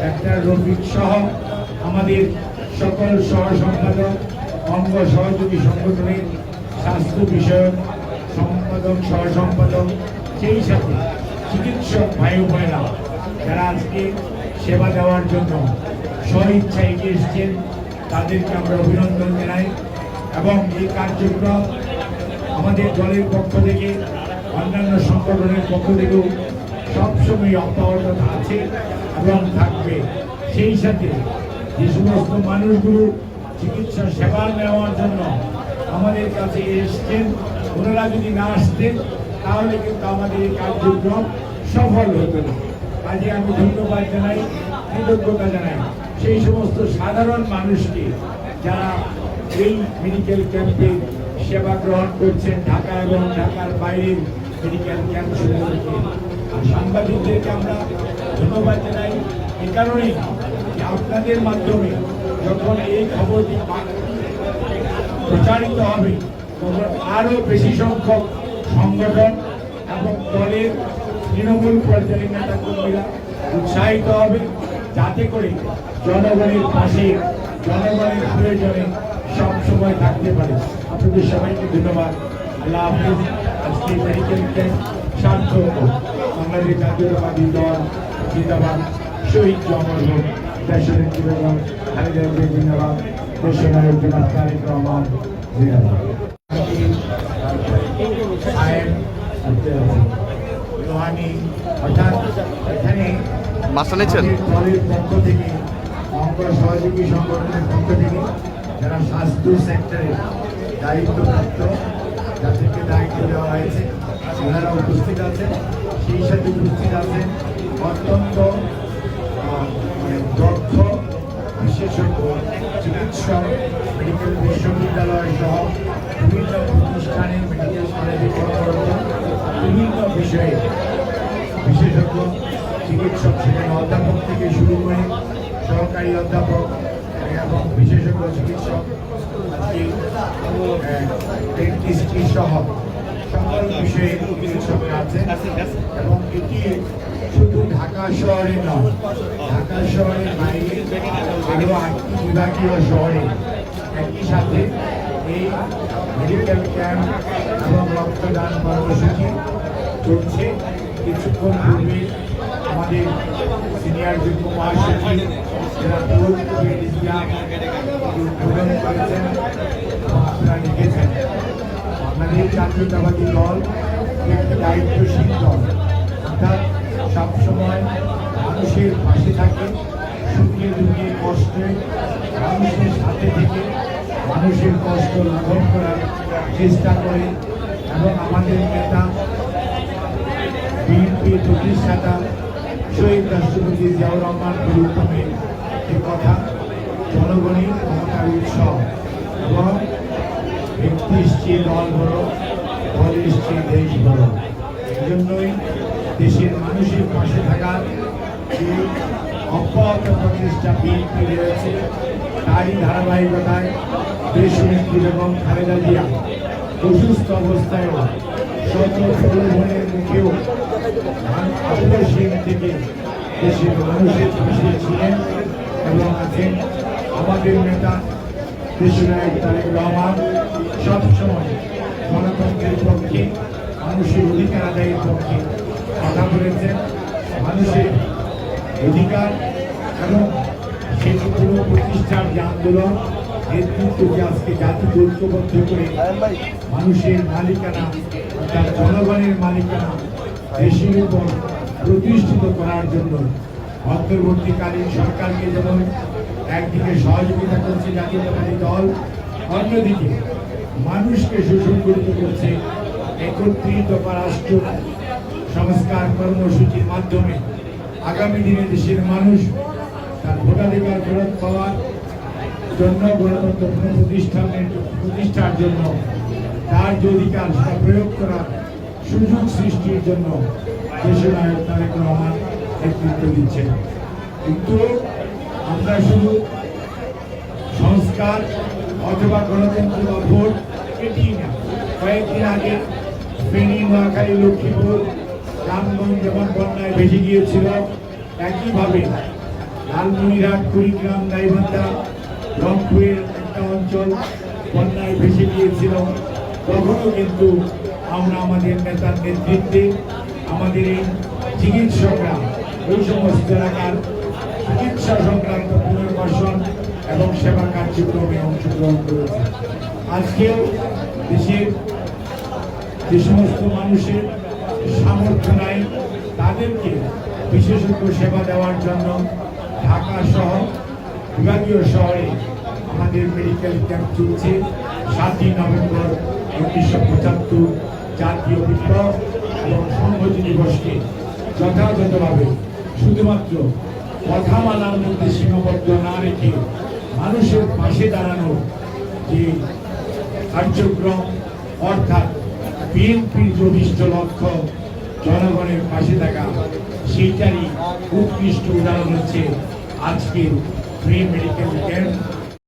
Doctor Rafiq সহ আমাদের সকল সহ সম্পাদক অঙ্গ সহযোগী সংগঠনের স্বাস্থ্য বিষয়ক সম্পাদক সহ সম্পাদক সেই সাথে চিকিৎসক ভাই বোনেরা যারা আজকে সেবা দেওয়ার জন্য স্বইচ্ছা এগিয়ে এসছেন, তাদেরকে আমরা অভিনন্দন জানাই। এবং এই কার্যক্রম আমাদের দলের পক্ষ থেকে, অন্যান্য সংগঠনের পক্ষ থেকেও সবসময় অব্যাহত আছে। এবং থাকবে। সেই সাথে যে সমস্ত মানুষগুলো চিকিৎসা সেবা নেওয়ার জন্য আমাদের কাছে এসছেন, ওনারা যদি না আসতেন, তাহলে কিন্তু আমাদের এই কার্যক্রম সফল হতো না। কাজে আমি ধন্যবাদ জানাই, কৃতজ্ঞতা জানাই সেই সমস্ত সাধারণ মানুষকে যারা এই মেডিকেল ক্যাম্পে সেবা গ্রহণ করছেন ঢাকা এবং ঢাকার বাইরের মেডিকেল ক্যাম্প সাংবাদিকদেরকে আমরা ধন্যবাদ জানাই। এ কারণেই যে আপনাদের মাধ্যমে যখন এই খবরটি প্রচারিত হবে, তখন আরও বেশি সংখ্যক সংগঠন এবং দলের তৃণমূল পর্যায়ের নেতা কর্মীরা উৎসাহিত হবে, যাতে করে জনগণের পাশে জনগণের প্রয়োজনে সব সময় থাকতে পারে। আপনাদের সবাইকে ধন্যবাদ। আল্লাহ হাফিজ। আজকে ক্যাম্প সার্থক। বাংলাদেশ জাতীয়তাবাদী দল জিন্দাবাদ। শহীদ হোক দেশের বেগম খালেদা জিয়া জিন্দাবাদ। দেশের নায়ক জনাব তারেক রহমান জিন্দাবাদ। মাস্টার নিচ্ছেন? দলের পক্ষ থেকে অঙ্গ সহযোগী সংগঠনের পক্ষ থেকে যারা স্বাস্থ্য সেক্টরে দায়িত্বপ্রাপ্ত যাদেরকে দায়িত্ব দেওয়া হয়েছে ওনারা উপস্থিত আছেন। সেই সাথে উপস্থিত আছেন অত্যন্ত মানে দক্ষ বিশেষজ্ঞ, চিকিৎসক মেডিকেল বিশ্ববিদ্যালয় সহ বিভিন্ন প্রতিষ্ঠানের মেডিকেল কলেজে কর্মরত বিভিন্ন বিষয়ে বিশেষজ্ঞ, চিকিৎসক সেখানে অধ্যাপক থেকে শুরু করে সহকারী অধ্যাপক এবং বিশেষজ্ঞ চিকিৎসক সহ শুধু ঢাকা শহরে নয় ঢাকা শহরের বাইরে আরও আটটি বিভাগীয় শহরে একই সাথে এই মেডিকেল ক্যাম্প এবং রক্তদান কর্মসূচি চলছে কিছুক্ষণ পূর্বে আমাদের সিনিয়র যুগ্ম মহাসচিব জাতীয়তাবাদী দল, একটি দায়িত্বশীল দল। অর্থাৎ সবসময় মানুষের পাশে থাকে, সুখে দুঃখে কষ্টে, মানুষের সাথে থেকে মানুষের কষ্ট লাঘব করার চেষ্টা করে। এবং আমাদের নেতা, বিএনপি প্রতিষ্ঠাতা শহীদ রাষ্ট্রপতি জিয়াউর রহমান গুরুত্বমে যে কথা, জনগণই ক্ষমতার উৎসব। এবং চেয়ে দল বড় দলের চেয়ে দেশ বড় এই জন্যই দেশের মানুষের পাশে থাকার যে অব্যাহত প্রচেষ্টা বিএনপি রয়েছে, তারই ধারাবাহিকতায় দেশনেত্রী এবং খালেদা জিয়া অসুস্থ অবস্থায়ও শত প্রলোভনের মুখেও আপসীন থেকে দেশের মানুষের পাশে ছিলেন এবং আছেন আমাদের নেতা দেশনায়ক তারেক রহমান। সবসময় গণতন্ত্রের পক্ষে, মানুষের অধিকার আদায়ের পক্ষে কথা বলেছেন, মানুষের অধিকার এবং সেই পুরো প্রতিষ্ঠার যে আন্দোলন নেতৃত্বকে আজকে জাতি ঐক্যবদ্ধ করে মানুষের মালিকানা অর্থাৎ জনগণের মালিকানা দেশের উপর প্রতিষ্ঠিত করার জন্য অন্তর্বর্তীকালীন সরকারকে যেমন একদিকে সহযোগিতা করছে জাতীয়তাবাদী দল, অন্যদিকে মানুষকে সুসংগঠিত করছে একত্রিত রাষ্ট্র সংস্কার কর্মসূচির মাধ্যমে আগামী দিনে দেশের মানুষ তার ভোটাধিকার ফেরত পাওয়ার জন্য গণতন্ত্র প্রতিষ্ঠানের প্রতিষ্ঠার জন্য, তার যে অধিকার সেটা প্রয়োগ করার সুযোগ সৃষ্টির জন্য দেশনায়ক তারেক রহমান নেতৃত্ব দিচ্ছেন। কিন্তু আমরা শুধু সংস্কার অথবা গণতন্ত্র বা ভোট এটি না। কয়েকদিন আগে ফেনী, নোয়াখালী, লক্ষ্মীপুর, রামগঞ্জ যেমন বন্যায় ভেসে গিয়েছিল। একইভাবে লালমনিরহাট, কুড়িগ্রাম গাইবান্ধা রংপুরের একটা অঞ্চল বন্যায় ভেসে গিয়েছিল। তখনও কিন্তু আমরা আমাদের নেতার নেতৃত্বে, আমাদের এই চিকিৎসকরা, ওই সমস্ত এলাকার চিকিৎসা সংক্রান্ত পুনর্বাসন এবং সেবা কার্যক্রমে অংশগ্রহণ করেছে। আজকেও দেশের যে সমস্ত মানুষের সামর্থ্য নাই, তাদেরকে বিশেষজ্ঞ সেবা দেওয়ার জন্য ঢাকা সহ বিভাগীয় শহরে আমাদের মেডিকেল ক্যাম্প চলছে। সাতই নভেম্বর উনিশশো পঁচাত্তর জাতীয় বিপ্লব এবং সংহতি দিবসকে যথাযথভাবে শুধুমাত্র কথা মানার মধ্যে সীমাবদ্ধ না রেখে মানুষের পাশে দাঁড়ানো যে কার্যক্রম, অর্থাৎ বিএনপির অভিষ্ট লক্ষ্য জনগণের পাশে থাকা, সেইটারই উৎকৃষ্ট উদাহরণ হচ্ছে আজকের প্রি মেডিকেল ক্যাম্প